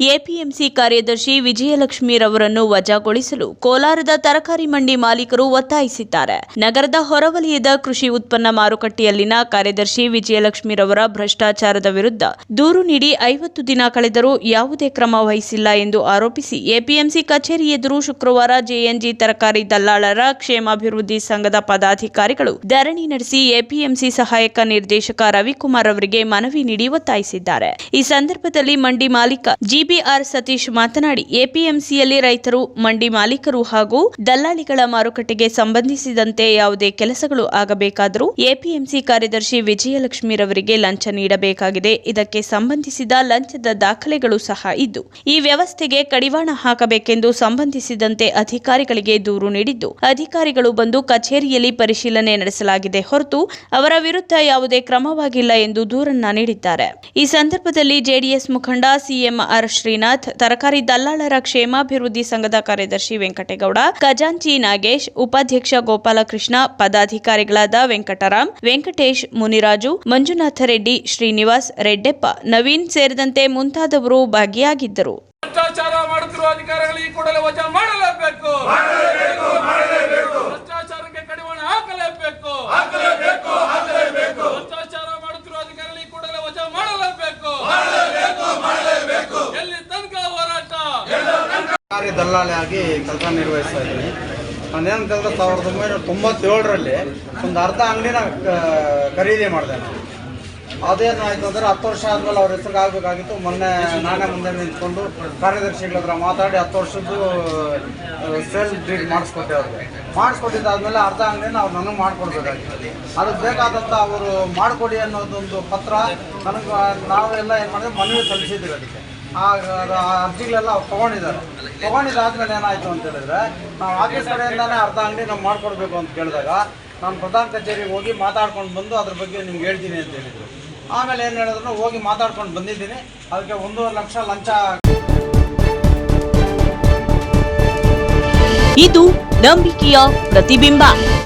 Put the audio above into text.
APMC ಕಾರ್ಯದರ್ಶಿ ವಿಜಯಲಕ್ಷ್ಮೀರವರನ್ನು ವಜಾಗೊಳಿಸಲು ಕೋಲಾರದ ತರಕಾರಿ ಮಂಡಿ ಮಾಲೀಕರು ಒತ್ತಾಯಿಸಿದ್ದಾರೆ. ನಗರದ ಹೊರವಲಯದ ಕೃಷಿ ಉತ್ಪನ್ನ ಮಾರುಕಟ್ಟೆಯಲ್ಲಿನ ಕಾರ್ಯದರ್ಶಿ ವಿಜಯಲಕ್ಷ್ಮೀರವರ ಭ್ರಷ್ಟಾಚಾರದ ವಿರುದ್ಧ ದೂರು ನೀಡಿ ಐವತ್ತು ದಿನ ಕಳೆದರೂ ಯಾವುದೇ ಕ್ರಮ ವಹಿಸಿಲ್ಲ ಎಂದು ಆರೋಪಿಸಿ ಎಪಿಎಂಸಿ ಕಚೇರಿ ಎದುರು ಶುಕ್ರವಾರ ಜೆಎನ್ಜಿ ತರಕಾರಿ ದಲ್ಲಾಳರ ಕ್ಷೇಮಾಭಿವೃದ್ಧಿ ಸಂಘದ ಪದಾಧಿಕಾರಿಗಳು ಧರಣಿ ನಡೆಸಿ ಎಪಿಎಂಸಿ ಸಹಾಯಕ ನಿರ್ದೇಶಕ ರವಿಕುಮಾರ್ ಅವರಿಗೆ ಮನವಿ ನೀಡಿ ಒತ್ತಾಯಿಸಿದ್ದಾರೆ. ಈ ಸಂದರ್ಭದಲ್ಲಿ ಮಂಡಿ ಮಾಲೀಕ ಜಿಬಿಆರ್ ಸತೀಶ್ ಮಾತನಾಡಿ, ಎಪಿಎಂಸಿಯಲ್ಲಿ ರೈತರು, ಮಂಡಿ ಮಾಲೀಕರು ಹಾಗೂ ದಲ್ಲಾಳಿಗಳ ಮಾರುಕಟ್ಟೆಗೆ ಸಂಬಂಧಿಸಿದಂತೆ ಯಾವುದೇ ಕೆಲಸಗಳು ಆಗಬೇಕಾದರೂ ಎಪಿಎಂಸಿ ಕಾರ್ಯದರ್ಶಿ ವಿಜಯಲಕ್ಷ್ಮೀರವರಿಗೆ ಲಂಚ ನೀಡಬೇಕಾಗಿದೆ. ಇದಕ್ಕೆ ಸಂಬಂಧಿಸಿದ ಲಂಚದ ದಾಖಲೆಗಳು ಸಹ ಇದ್ದು, ಈ ವ್ಯವಸ್ಥೆಗೆ ಕಡಿವಾಣ ಹಾಕಬೇಕೆಂದು ಸಂಬಂಧಿಸಿದಂತೆ ಅಧಿಕಾರಿಗಳಿಗೆ ದೂರು ನೀಡಿದ್ದು, ಅಧಿಕಾರಿಗಳು ಬಂದು ಕಚೇರಿಯಲ್ಲಿ ಪರಿಶೀಲನೆ ನಡೆಸಲಾಗಿದೆ ಹೊರತು ಅವರ ವಿರುದ್ಧ ಯಾವುದೇ ಕ್ರಮವಾಗಿಲ್ಲ ಎಂದು ದೂರನ್ನ ನೀಡಿದ್ದಾರೆ. ಈ ಸಂದರ್ಭದಲ್ಲಿ ಜೆಡಿಎಸ್ ಮುಖಂಡ ಸಿಎಂ ಆರ್ ಶ್ರೀನಾಥ್ ತರಕಾರಿ ದಲ್ಲಾಳರ ಕ್ಷೇಮಾಭಿವೃದ್ಧಿ ಸಂಘದ ಕಾರ್ಯದರ್ಶಿ ವೆಂಕಟೇಗೌಡ ಖಜಾಂಚಿ ನಾಗೇಶ್ ಉಪಾಧ್ಯಕ್ಷ ಗೋಪಾಲಕೃಷ್ಣ ಪದಾಧಿಕಾರಿಗಳಾದ ವೆಂಕಟರಾಮ್ ವೆಂಕಟೇಶ್ ಮುನಿರಾಜು ಮಂಜುನಾಥ ರೆಡ್ಡಿ ಶ್ರೀನಿವಾಸ್ ರೆಡ್ಡೆಪ್ಪ ನವೀನ್ ಸೇರಿದಂತೆ ಮುಂತಾದವರು ಭಾಗಿಯಾಗಿದ್ದರು. ಭ್ರಷ್ಟಾಚಾರ ಮಾಡುತ್ತಿರುವ ಅಧಿಕಾರಿಗಳಿಗೆ ಈ ಕೂಡಲೇ ವಜಾ ಮಾಡಲೇಬೇಕು ಭ್ರಷ್ಟಾಚಾರಕ್ಕೆ ಕಡಿವಾಣ ಹಾಕಲೇಬೇಕು ಭ್ರಷ್ಟಾಚಾರ ಮಾಡುತ್ತಿರುವ ಅಧಿಕಾರಿಗಳಿಗೆ ಈ ಕೂಡಲೇ ವಜಾ ಮಾಡಲೇಬೇಕು ಎಲ್ಲಿ ತನಕ ಹೋರಾಟ ಸರ್ಕಾರಿ ದಲ್ಲಾಳಿಯಾಗಿ ಕೆಲಸ ನಿರ್ವಹಿಸ್ತಾ ಇದ್ದೀನಿ. ನಾನೇನು ಕೆಲಸ ಸಾವಿರದ ಒಂಬೈನೂರ ತೊಂಬತ್ತೇಳರಲ್ಲಿ ಒಂದು ಅರ್ಧ ಅಂಗಡಿನ ಖರೀದಿ ಮಾಡಿದೆ ನಾನು. ಅದೇನಾಯ್ತು ಅಂದರೆ ಹತ್ತು ವರ್ಷ ಆದಮೇಲೆ ಅವ್ರ ಹೆಸರಿಗೆ ಆಗಬೇಕಾಗಿತ್ತು. ಮೊನ್ನೆ ನಾನೇ ಮುಂದೆ ನಿಂತ್ಕೊಂಡು ಕಾರ್ಯದರ್ಶಿಗಳ ಹತ್ರ ಮಾತಾಡಿ ಹತ್ತು ವರ್ಷದ್ದು ಸೇಲ್ ಡೀಡ್ ಮಾಡಿಸ್ಕೊಟ್ಟೆ ಅವ್ರಿಗೆ. ಮಾಡಿಸ್ಕೊಟ್ಟಿದ್ದಾದ್ಮೇಲೆ ಅರ್ಧ ಅಂಗಡಿನ ಅವ್ರು ನನಗೆ ಮಾಡಿಕೊಡ್ಬೇಕಾಗಿತ್ತು. ಅದಕ್ಕೆ ಬೇಕಾದಂಥ ಅವರು ಮಾಡಿಕೊಡಿ ಅನ್ನೋದೊಂದು ಪತ್ರ ನನಗೆ, ನಾವೆಲ್ಲ ಏನು ಮಾಡಿದ್ರೆ ಮನವಿ ಸಲ್ಲಿಸಿದ್ದೀವಿ ಅದಕ್ಕೆ. ಆ ಅರ್ಜಿಗಳೆಲ್ಲ ಅವ್ರು ತೊಗೊಂಡಿದ್ದಾರೆ. ತೊಗೊಂಡಿದ್ದಾದ್ಮೇಲೆ ಏನಾಯಿತು ಅಂತ ಹೇಳಿದ್ರೆ, ನಾವು ಆಫೀಸ್ ಕಡೆಯಿಂದಾನೇ ಅರ್ಧ ಅಂಗಡಿ ನಾವು ಮಾಡಿಕೊಡ್ಬೇಕು ಅಂತ ಕೇಳಿದಾಗ, ನಾನು ಪ್ರಧಾನ ಕಚೇರಿಗೆ ಹೋಗಿ ಮಾತಾಡ್ಕೊಂಡು ಬಂದು ಅದ್ರ ಬಗ್ಗೆ ನಿಮ್ಗೆ ಹೇಳ್ತೀನಿ ಅಂತ ಹೇಳಿದರು. ಆಮೇಲೆ ಏನು ಹೇಳಿದ್ರು, ಹೋಗಿ ಮಾತಾಡ್ಕೊಂಡು ಬಂದಿದ್ದೀನಿ. ಅದಕ್ಕೆ ಒಂದೂವರೆ ಲಕ್ಷ ಲಂಚ ಇದು ನಂಬಿಕೆಯ ಪ್ರತಿಬಿಂಬ.